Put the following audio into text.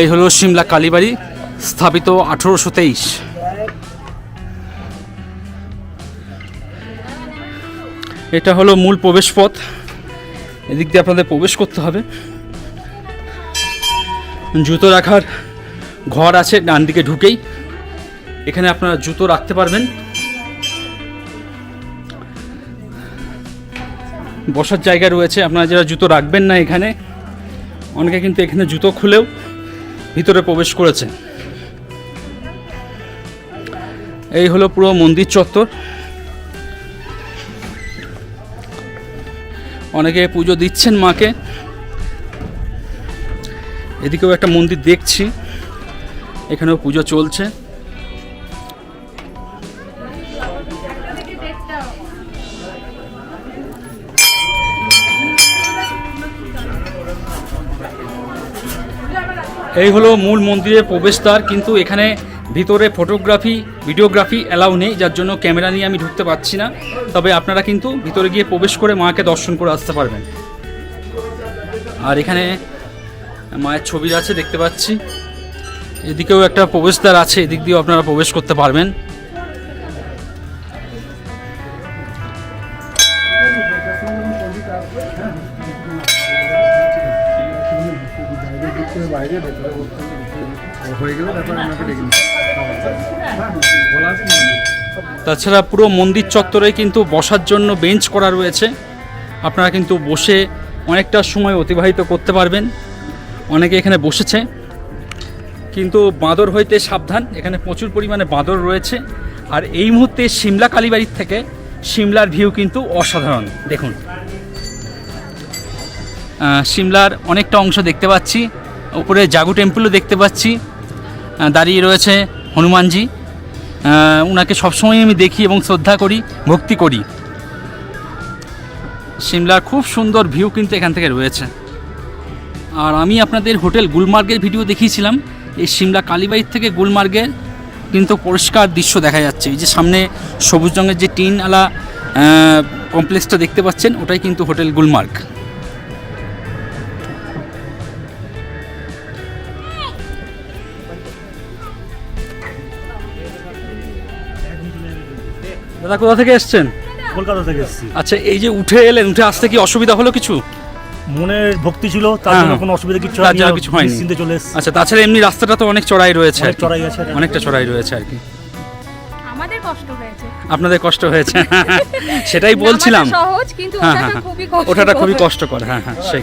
এই হলো সিমলা কালীবাড়ি, স্থাপিত আঠেরোশো তেইশ। এটা হলো মূল প্রবেশ পথ এদিক দিয়ে আপনাদের প্রবেশ করতে হবে। জুতো রাখার ঘর আছে ডান দিকে ঢুকেই। এখানে আপনারা জুতো রাখতে পারবেন। বসার জায়গা রয়েছে। আপনারা যারা জুতো রাখবেন না এখানে অনেকে কিন্তু এখানে জুতো খুলেও ভিতরে প্রবেশ করেছে। এই হলো পুরো মন্দির চত্বর। অনেকে পুজো দিচ্ছেন মাকে। এদিকেও একটা মন্দির দেখছি। এখানেও পুজো চলছে। এই হলো মূল মন্দিরের প্রবেশদ্বার, কিন্তু এখানে ভিতরে ফটোগ্রাফি, ভিডিওগ্রাফি অ্যালাউ নেই, যার জন্য ক্যামেরা নিয়ে আমি ঢুকতে পারছি না। তবে আপনারা কিন্তু ভিতরে গিয়ে প্রবেশ করে মাকে দর্শন করে আসতে পারবেন। আর এখানে মায়ের ছবি আছে, দেখতে পাচ্ছি। এদিকেও একটা প্রবেশদ্বার আছে, এদিক দিয়েও আপনারা প্রবেশ করতে পারবেন। হয়ে গেলে তারপর ডেকে তাছাড়া পুরো মন্দির চত্বরে কিন্তু বসার জন্য বেঞ্চ করা রয়েছে। আপনারা কিন্তু বসে অনেকটা সময় অতিবাহিত করতে পারবেন। অনেকে এখানে বসেছে। কিন্তু বাঁদর হইতে সাবধান, এখানে প্রচুর পরিমাণে বাঁদর রয়েছে। আর এই মুহূর্তে সিমলা কালীবাড়ির থেকে সিমলার ভিউ কিন্তু অসাধারণ। দেখুন। সিমলার অনেকটা অংশ দেখতে পাচ্ছি। উপরে জাগু টেম্পলও দেখতে পাচ্ছি। দাঁড়িয়ে রয়েছে হনুমানজি। ওনাকে সবসময় আমি দেখি এবং শ্রদ্ধা করি, ভক্তি করি। সিমলার খুব সুন্দর ভিউ কিন্তু এখান থেকে রয়েছে। আর আমি আপনাদের হোটেল গুলমার্গের ভিডিও দেখিয়েছিলাম। এই সিমলা কালীবাড়ির থেকে গুলমার্গের কিন্তু পরিষ্কার দৃশ্য দেখা যাচ্ছে। এই যে সামনে সবুজ রঙের যে টিন আলা কমপ্লেক্সটা দেখতে পাচ্ছেন, ওটাই কিন্তু হোটেল গুলমার্গ। দাদা কোথা থেকে এসছেন? কলকাতা থেকে এসেছি। আচ্ছা এই যে উঠে এলেন উঠে আসতে কি অসুবিধা হলো কিছু? মনের ভক্তি ছিল তার হ্যাঁ, জন্য হ্যাঁ। কোনো অসুবিধা কিছু হয়নি কিছু হয়নি। নিশ্চিন্তে চলে এসেছি। আচ্ছা তাছাড়া এমনি রাস্তাটা তো অনেক চড়াই রয়েছে চড়াই আছে অনেকটা চড়াই রয়েছে আর কি। আমাদের কষ্ট হয়েছে। আপনাদের কষ্ট হয়েছে। সেটাই বলছিলাম। সহজ কিন্তু হ্যাঁ হ্যাঁ খুবই কষ্ট ওঠাটা খুবই কষ্টকর হ্যাঁ হ্যাঁ সেই।